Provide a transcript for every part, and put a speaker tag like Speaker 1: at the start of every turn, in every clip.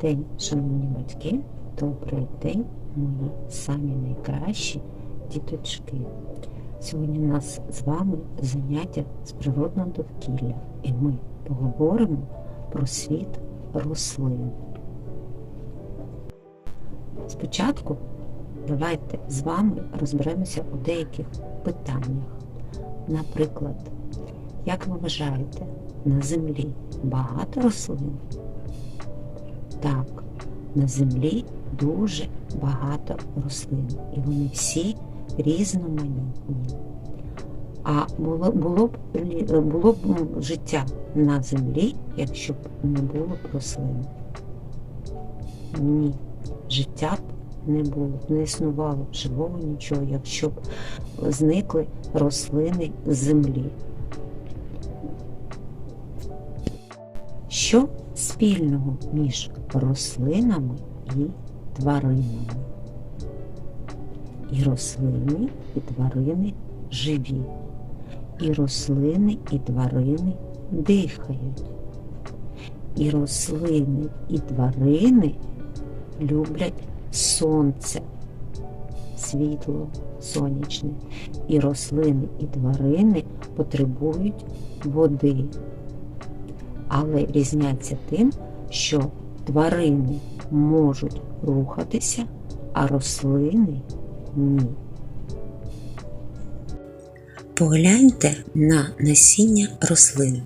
Speaker 1: день, шановні батьки, добрий день, мої самі найкращі діточки. Сьогодні у нас з вами заняття з природного довкілля, і ми поговоримо про світ рослин. Спочатку давайте з вами розберемося у деяких питаннях. Наприклад, як ви вважаєте, на землі багато рослин? Так, на землі дуже багато рослин, і вони всі різноманітні. А було, б було б життя на землі, якщо б не було б рослин? Ні, життя б не було, не існувало б живого нічого, якщо б зникли рослини з землі. Що спільного між рослинами і тваринами? І рослини, і тварини живі. І рослини, і тварини дихають. І рослини, і тварини люблять сонце, світло сонячне. І рослини, і тварини потребують води але різняться тим, що тварини можуть рухатися, а рослини ні.
Speaker 2: Погляньте на насіння рослин.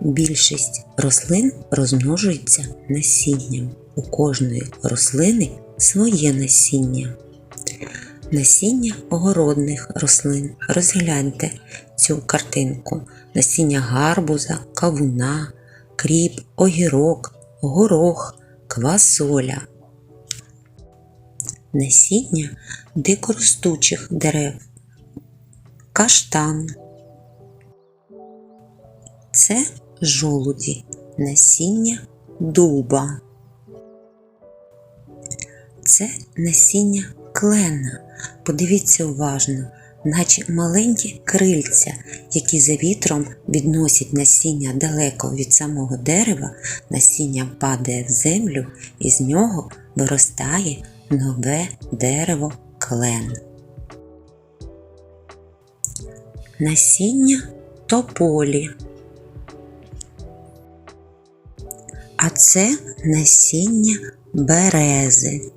Speaker 2: Більшість рослин розмножується насінням. У кожної рослини своє насіння. Насіння огородних рослин. Розгляньте цю картинку. Насіння гарбуза, кавуна, кріп, огірок, горох, квасоля. Насіння дикоростучих дерев каштан. Це жолуді, насіння дуба. Це насіння клена. Подивіться уважно, наче маленькі крильця, які за вітром відносять насіння далеко від самого дерева, насіння падає в землю і з нього виростає нове дерево клен. Насіння тополі. А це насіння берези.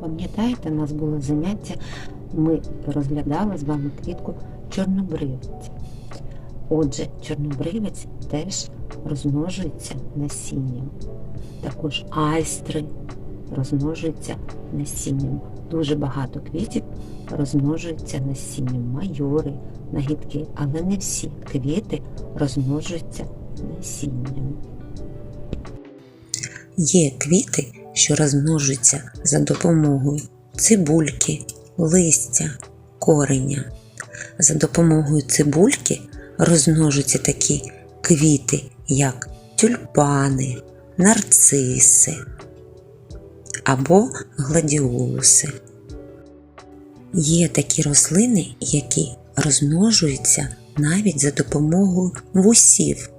Speaker 1: Пам'ятаєте, у нас було заняття, ми розглядали з вами квітку чорнобривця. Отже, чорнобривець теж розмножується насінням. Також айстри розмножуються насінням. Дуже багато квітів розмножуються насінням, майори, нагідки, але не всі квіти розмножуються насінням.
Speaker 2: Є квіти, що розмножуються за допомогою цибульки, листя, кореня. За допомогою цибульки розмножуються такі квіти, як тюльпани, нарциси або гладіолуси. Є такі рослини, які розмножуються навіть за допомогою вусів.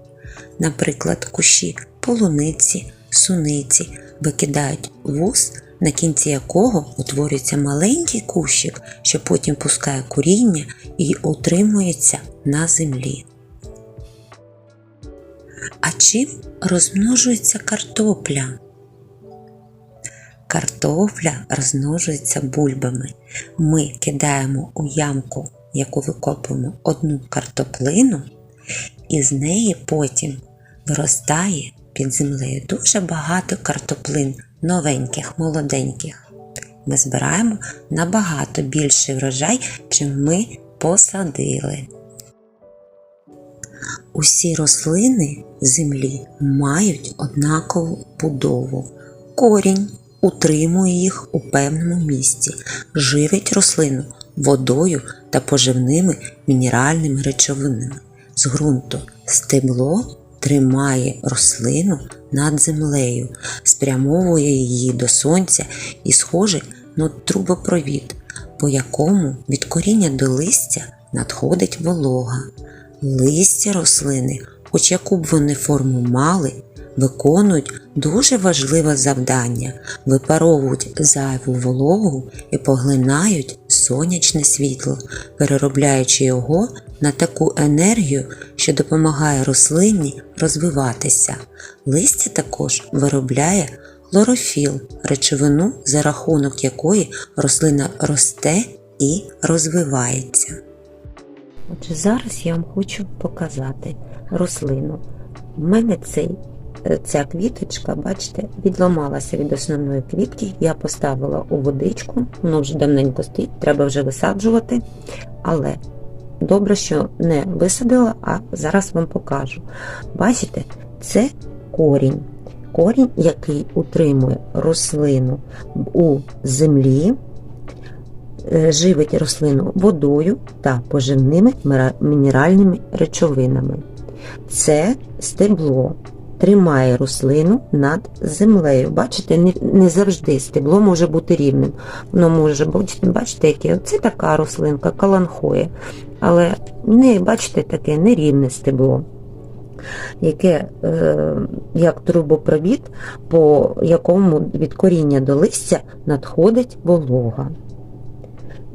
Speaker 2: Наприклад, кущі полуниці, суниці викидають вус, на кінці якого утворюється маленький кущик, що потім пускає коріння і утримується на землі. А чим розмножується картопля? Картопля розмножується бульбами. Ми кидаємо у ямку, яку викопуємо одну картоплину, і з неї потім виростає під землею дуже багато картоплин, новеньких, молоденьких. Ми збираємо набагато більший врожай, чим ми посадили. Усі рослини землі мають однакову будову. Корінь утримує їх у певному місці, живить рослину водою та поживними мінеральними речовинами. З ґрунту стебло тримає рослину над землею, спрямовує її до сонця і схожий на трубопровід, по якому від коріння до листя надходить волога. Листя рослини, хоч яку б вони форму мали, виконують дуже важливе завдання, випаровують зайву вологу і поглинають сонячне світло, переробляючи його на таку енергію, що допомагає рослині розвиватися. Листя також виробляє хлорофіл, речовину, за рахунок якої рослина росте і розвивається.
Speaker 1: Отже, зараз я вам хочу показати рослину. У мене цей, е, ця квіточка, бачите, відламалася від основної квітки. Я поставила у водичку, воно вже давненько стоїть, треба вже висаджувати. Але добре, що не висадила, а зараз вам покажу. Бачите, це корінь. Корінь, який утримує рослину у землі, е, живить рослину водою та поживними мінеральними речовинами. Це стебло тримає рослину над землею. Бачите, не, не завжди стебло може бути рівним. Воно може бути, бачите, яке це така рослинка, каланхоє. Але не бачите таке нерівне стебло, яке е, як трубопровід, по якому від коріння до листя надходить волога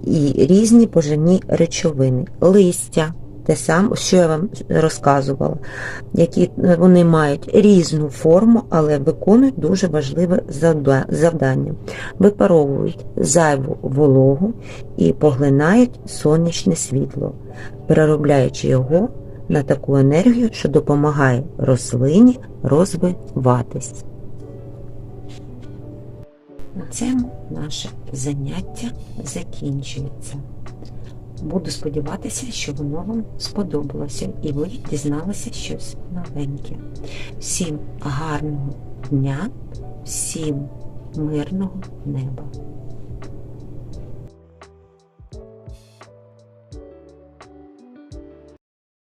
Speaker 1: і різні поживні речовини, листя, те саме, що я вам розказувала, які е, вони мають різну форму, але виконують дуже важливе завдання. Випаровують зайву вологу і поглинають сонячне світло, переробляючи його на таку енергію, що допомагає рослині розвиватись. На цьому наше заняття закінчується. Буду сподіватися, що воно вам сподобалося і ви дізналися щось новеньке. Всім гарного дня, всім мирного неба!